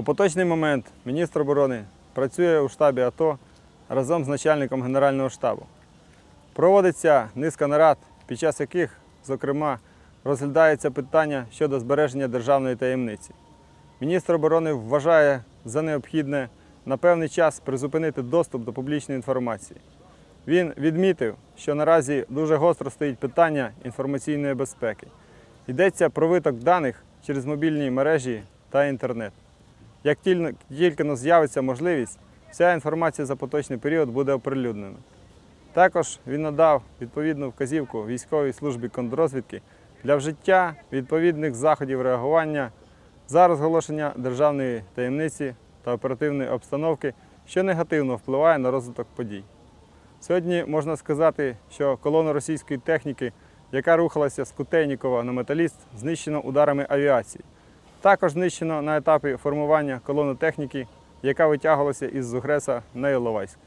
У поточний момент міністр оборони працює у штабі АТО разом з начальником Генерального штабу. Проводиться низка нарад, під час яких, зокрема, розглядається питання щодо збереження державної таємниці. Міністр оборони вважає за необхідне на певний час призупинити доступ до публічної інформації. Він відмітив, що наразі дуже гостро стоїть питання інформаційної безпеки. Йдеться про виток даних через мобільні мережі та інтернет. Як тільки но з'явиться можливість, вся інформація за поточний період буде оприлюднена. Також він надав відповідну вказівку військовій службі контррозвідки для вжиття відповідних заходів реагування за розголошення державної таємниці та оперативної обстановки, що негативно впливає на розвиток подій. Сьогодні можна сказати, що колона російської техніки, яка рухалася з Кутейнікова на металіст, знищено ударами авіації. Також знищено на етапі формування колони техніки, яка витягувалася із Зугреса на Іловайськ.